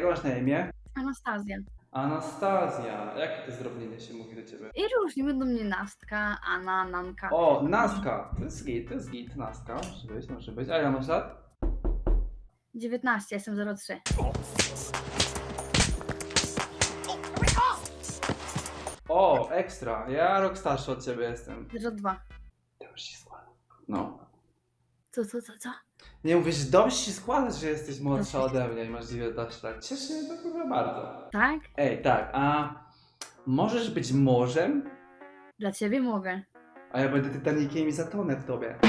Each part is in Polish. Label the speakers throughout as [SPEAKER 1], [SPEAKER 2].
[SPEAKER 1] Jak masz na imię?
[SPEAKER 2] Anastazja.
[SPEAKER 1] Anastazja. Jakie to zdrobnienie się mówi do ciebie?
[SPEAKER 2] I różni będą mnie Nastka, Anna, Nanka.
[SPEAKER 1] O, Nastka. To jest git, to jest git. Nastka. Może być, może być. A ile masz lat?
[SPEAKER 2] 19, jestem 03.
[SPEAKER 1] O, ekstra. Ja rok starszy od ciebie jestem.
[SPEAKER 2] 02.
[SPEAKER 1] Dobrze się składa. No.
[SPEAKER 2] Co, co, co, co?
[SPEAKER 1] Nie mówisz, dobrze się składa, że jesteś młodsza ode mnie i masz 19 lat. Cieszę mnie to chyba bardzo.
[SPEAKER 2] Tak?
[SPEAKER 1] Ej, tak, a możesz być morzem,
[SPEAKER 2] Dla ciebie mogę.
[SPEAKER 1] a ja będę Titanikiem i zatonę w tobie.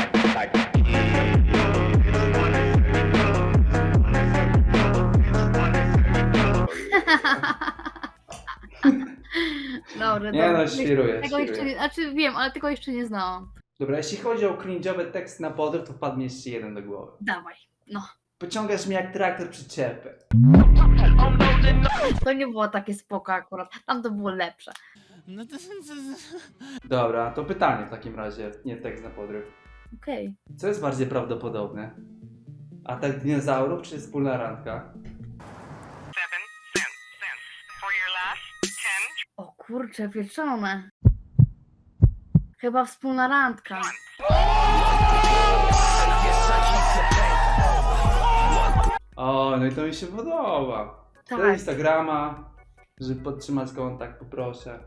[SPEAKER 2] Dobra,
[SPEAKER 1] Nie
[SPEAKER 2] dobra.
[SPEAKER 1] no, świruję,
[SPEAKER 2] Tego jeszcze
[SPEAKER 1] świruję.
[SPEAKER 2] nie, znaczy wiem, ale tego jeszcze nie znałam.
[SPEAKER 1] Dobra, jeśli chodzi o cringe'owe teksty na podróż, to wpadł mi jeszcze jeden do głowy.
[SPEAKER 2] Dawaj. No.
[SPEAKER 1] Pociągasz mnie jak traktor przyczepy.
[SPEAKER 2] To nie było takie spoko akurat. Tam to było lepsze.
[SPEAKER 3] No to...
[SPEAKER 1] Dobra, to pytanie w takim razie, nie tekst na podróż.
[SPEAKER 2] Okej.
[SPEAKER 1] Co jest bardziej prawdopodobne? Atak dinozaurów czy wspólna randka?
[SPEAKER 2] O kurcze, pieczone. Chyba wspólna randka.
[SPEAKER 1] O, no i to mi się podoba. Do
[SPEAKER 2] Tak.
[SPEAKER 1] Instagrama, żeby podtrzymać kontakt, poproszę.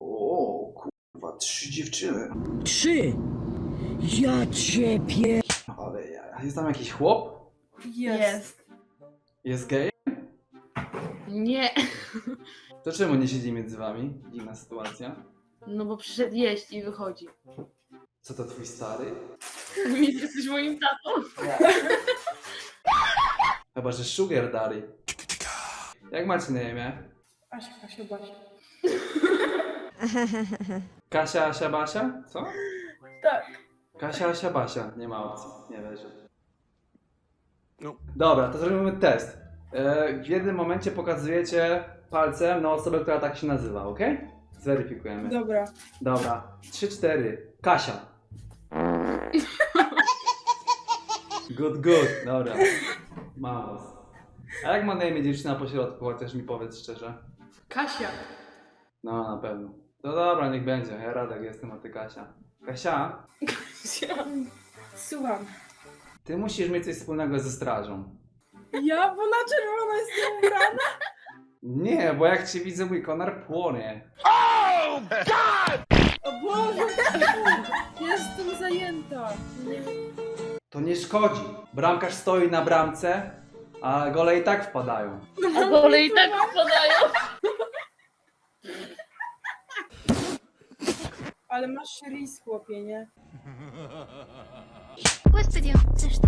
[SPEAKER 1] O, kurwa, trzy dziewczyny.
[SPEAKER 4] Trzy! Ja ciebie!
[SPEAKER 1] Ale ja, jest tam jakiś chłop?
[SPEAKER 2] Jest.
[SPEAKER 1] Jest gej?
[SPEAKER 2] Nie.
[SPEAKER 1] To czemu nie siedzi między wami? Dziwna sytuacja.
[SPEAKER 2] No bo przyszedł jeść i wychodzi.
[SPEAKER 1] Co to twój stary?
[SPEAKER 2] Jesteś moim tatą.
[SPEAKER 1] Chyba, że sugar daddy. Jak macie na imię?
[SPEAKER 5] Asia, Kasia, Basia.
[SPEAKER 1] Kasia, Asia, Basia? Co?
[SPEAKER 5] Tak.
[SPEAKER 1] Kasia, Asia, Basia. Nie ma opcji. Nie wierzę.
[SPEAKER 3] No.
[SPEAKER 1] Dobra, to zrobimy test. E, W jednym momencie pokazujecie palcem na osobę, która tak się nazywa, ok? Zweryfikujemy.
[SPEAKER 5] Dobra.
[SPEAKER 1] Dobra. 3-4. Kasia. Good, good. Dobra. Mam was. A jak ma na imię dziewczyna po środku, chociaż mi powiedz szczerze?
[SPEAKER 5] Kasia.
[SPEAKER 1] No, na pewno. To dobra, niech będzie. Ja Radek jestem, a ty Kasia. Kasia,
[SPEAKER 5] Słucham.
[SPEAKER 1] ty musisz mieć coś wspólnego ze strażą.
[SPEAKER 5] Ja? Bo na czerwono jestem ubrana?
[SPEAKER 1] Nie, bo jak cię widzę, mój konar płonie.
[SPEAKER 5] O Boże! Jestem zajęta. Nie.
[SPEAKER 1] To nie szkodzi. Bramkarz stoi na bramce, a gole i tak wpadają.
[SPEAKER 2] A gole i tak wpadają.
[SPEAKER 5] Ale masz ris, chłopie, nie?
[SPEAKER 6] Господи, за что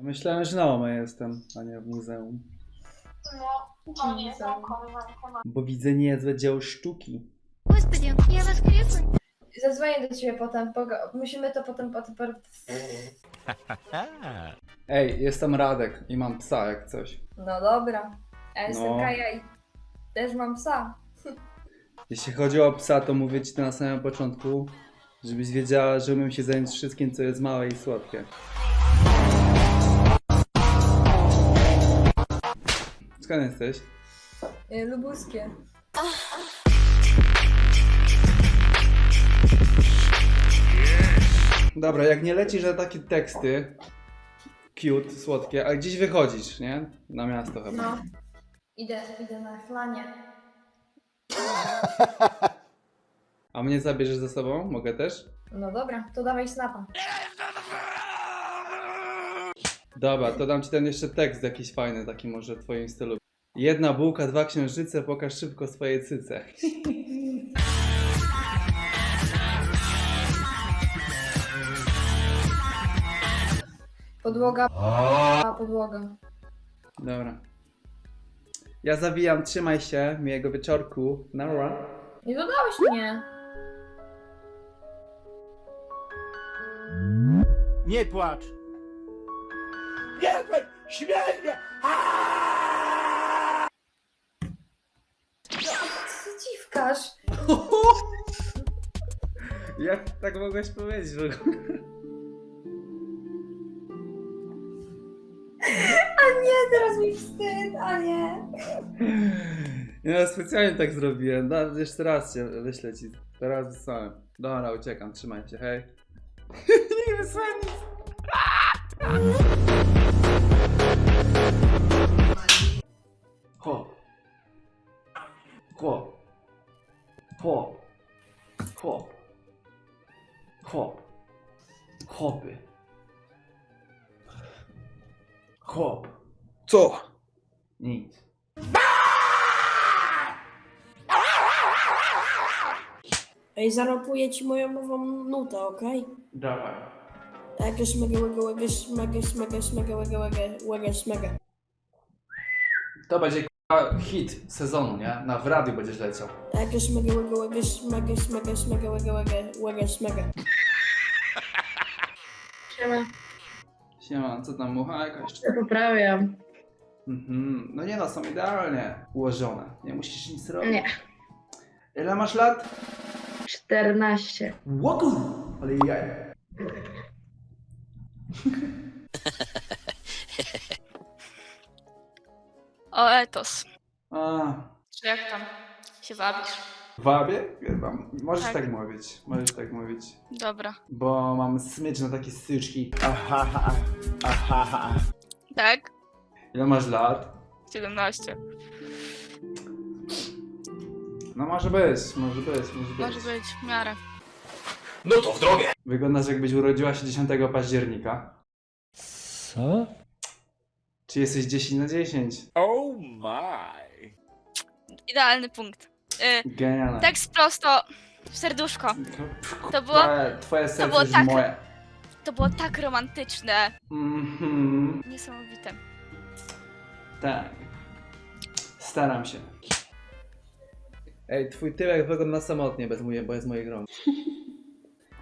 [SPEAKER 1] Myślałem, że na OME jestem, a nie w muzeum.
[SPEAKER 7] No, to nie są koleżanka.
[SPEAKER 1] Bo widzę niezłe dzieło sztuki.
[SPEAKER 6] Господи, я воскресла.
[SPEAKER 7] Zadzwonię do ciebie potem, poga- musimy to potem, potem, potem.
[SPEAKER 1] Ej, jestem Radek i mam psa jak coś.
[SPEAKER 7] No dobra. Ja jestem
[SPEAKER 1] No.
[SPEAKER 7] Kaja i też mam psa.
[SPEAKER 1] Jeśli chodzi o psa, to mówię ci to na samym początku, żebyś wiedziała, że umiem się zająć wszystkim, co jest małe i słodkie. Skąd jesteś?
[SPEAKER 7] Y, Lubuskie.
[SPEAKER 1] Dobra, jak nie lecisz na takie teksty, cute, słodkie, a gdzieś wychodzisz, nie? Na miasto chyba.
[SPEAKER 7] No. Idę, idę na chlanie.
[SPEAKER 1] A mnie zabierzesz ze sobą? Mogę też?
[SPEAKER 7] No dobra, to dawaj snapa.
[SPEAKER 1] Dobra, to dam ci ten jeszcze tekst jakiś fajny, taki może w twoim stylu. Jedna bułka, dwa księżyce, pokaż szybko swoje cyce.
[SPEAKER 7] Podłoga, a podłoga.
[SPEAKER 1] Dobra. Ja zawijam, trzymaj się, miłego wieczorku. Nara.
[SPEAKER 7] Nie dodałeś mnie.
[SPEAKER 3] Nie płacz! Nie płacz! Śmierć!
[SPEAKER 1] Jak tak mogłeś powiedzieć w ogóle?
[SPEAKER 7] A nie, teraz mi wstyd, a nie.
[SPEAKER 1] Ja specjalnie tak zrobiłem. Da, jeszcze raz cię wyślę ci. Teraz wysłałem. Dobra, uciekam, trzymaj się, hej. Nie wysłałem nic. Chłop.
[SPEAKER 3] Co?
[SPEAKER 1] Nic.
[SPEAKER 8] Ej, zarapuję ci moją nową nutę, okej?
[SPEAKER 1] Dawaj.
[SPEAKER 8] Jakieś mega, mega, mega, mega, mega, mega, mega, mega, mega, mega.
[SPEAKER 1] To będzie k***a, hit sezonu, nie? Na w radiu będziesz leciał.
[SPEAKER 8] Jakieś mega, mega, mega, mega, mega, mega, mega, mega, mega, mega.
[SPEAKER 2] Siema.
[SPEAKER 1] Siema, co tam mucha jakaś?
[SPEAKER 2] Ja poprawiam.
[SPEAKER 1] Mhm. No nie no, są idealnie ułożone. Nie musisz nic robić.
[SPEAKER 2] Nie.
[SPEAKER 1] Ile masz lat?
[SPEAKER 2] 14.
[SPEAKER 1] Łoku! Ale jaj.
[SPEAKER 9] O etos.
[SPEAKER 1] A,
[SPEAKER 9] Czy jak tam się bawisz?
[SPEAKER 1] Wabię? Chyba. Możesz tak.
[SPEAKER 9] Tak.
[SPEAKER 1] mówić. Możesz tak mówić.
[SPEAKER 9] Dobra.
[SPEAKER 1] Bo mam smycz na takie styczki.
[SPEAKER 3] Aha, aha.
[SPEAKER 9] Tak?
[SPEAKER 1] Ile masz lat?
[SPEAKER 9] 17.
[SPEAKER 1] No może być, może być, może być.
[SPEAKER 9] Może być w miarę.
[SPEAKER 1] Wyglądasz jakbyś urodziła się 10 października.
[SPEAKER 4] Co?
[SPEAKER 1] Czy jesteś 10 na 10?
[SPEAKER 3] Oh my.
[SPEAKER 9] Idealny punkt. Y,
[SPEAKER 1] Genialne.
[SPEAKER 9] tekst prosto w serduszko. To było-
[SPEAKER 1] Twoje, twoje serce
[SPEAKER 9] było
[SPEAKER 1] jest
[SPEAKER 9] tak-
[SPEAKER 1] moje.
[SPEAKER 9] To było tak romantyczne.
[SPEAKER 1] Mhm.
[SPEAKER 9] Niesamowite.
[SPEAKER 1] Tak. Staram się. Ej, twój tyłek wygląda samotnie bez moje, bez mojej rąk.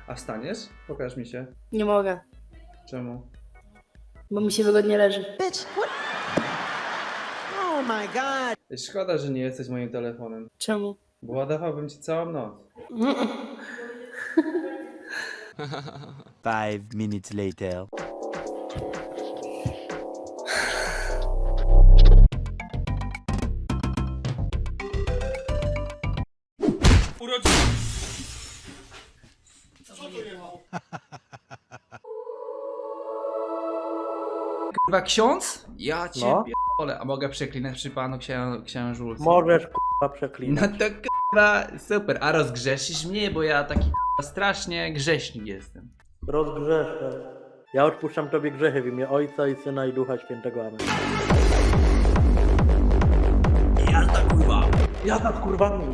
[SPEAKER 1] A wstaniesz? Pokaż mi się.
[SPEAKER 8] Nie mogę,
[SPEAKER 1] Czemu?
[SPEAKER 8] bo mi się wygodnie leży.
[SPEAKER 3] Oh my god.
[SPEAKER 1] Szkoda, że nie jesteś moim telefonem.
[SPEAKER 8] Czemu?
[SPEAKER 1] Bo ładowałbym ci całą noc.
[SPEAKER 3] Five minutes later.
[SPEAKER 1] Chyba ksiądz? Ja cię
[SPEAKER 10] No.
[SPEAKER 1] pierdolę. A mogę przeklinać przy panu księ księżulcu?
[SPEAKER 10] Możesz k***a przeklinać.
[SPEAKER 1] No to k***a, super. A rozgrzeszysz mnie, bo ja taki k***a strasznie grześnik jestem.
[SPEAKER 10] Rozgrzeszę. Ja odpuszczam tobie grzechy w imię Ojca i Syna i Ducha Świętego. Amen. Jazda kurwa! Jazda z kurwami!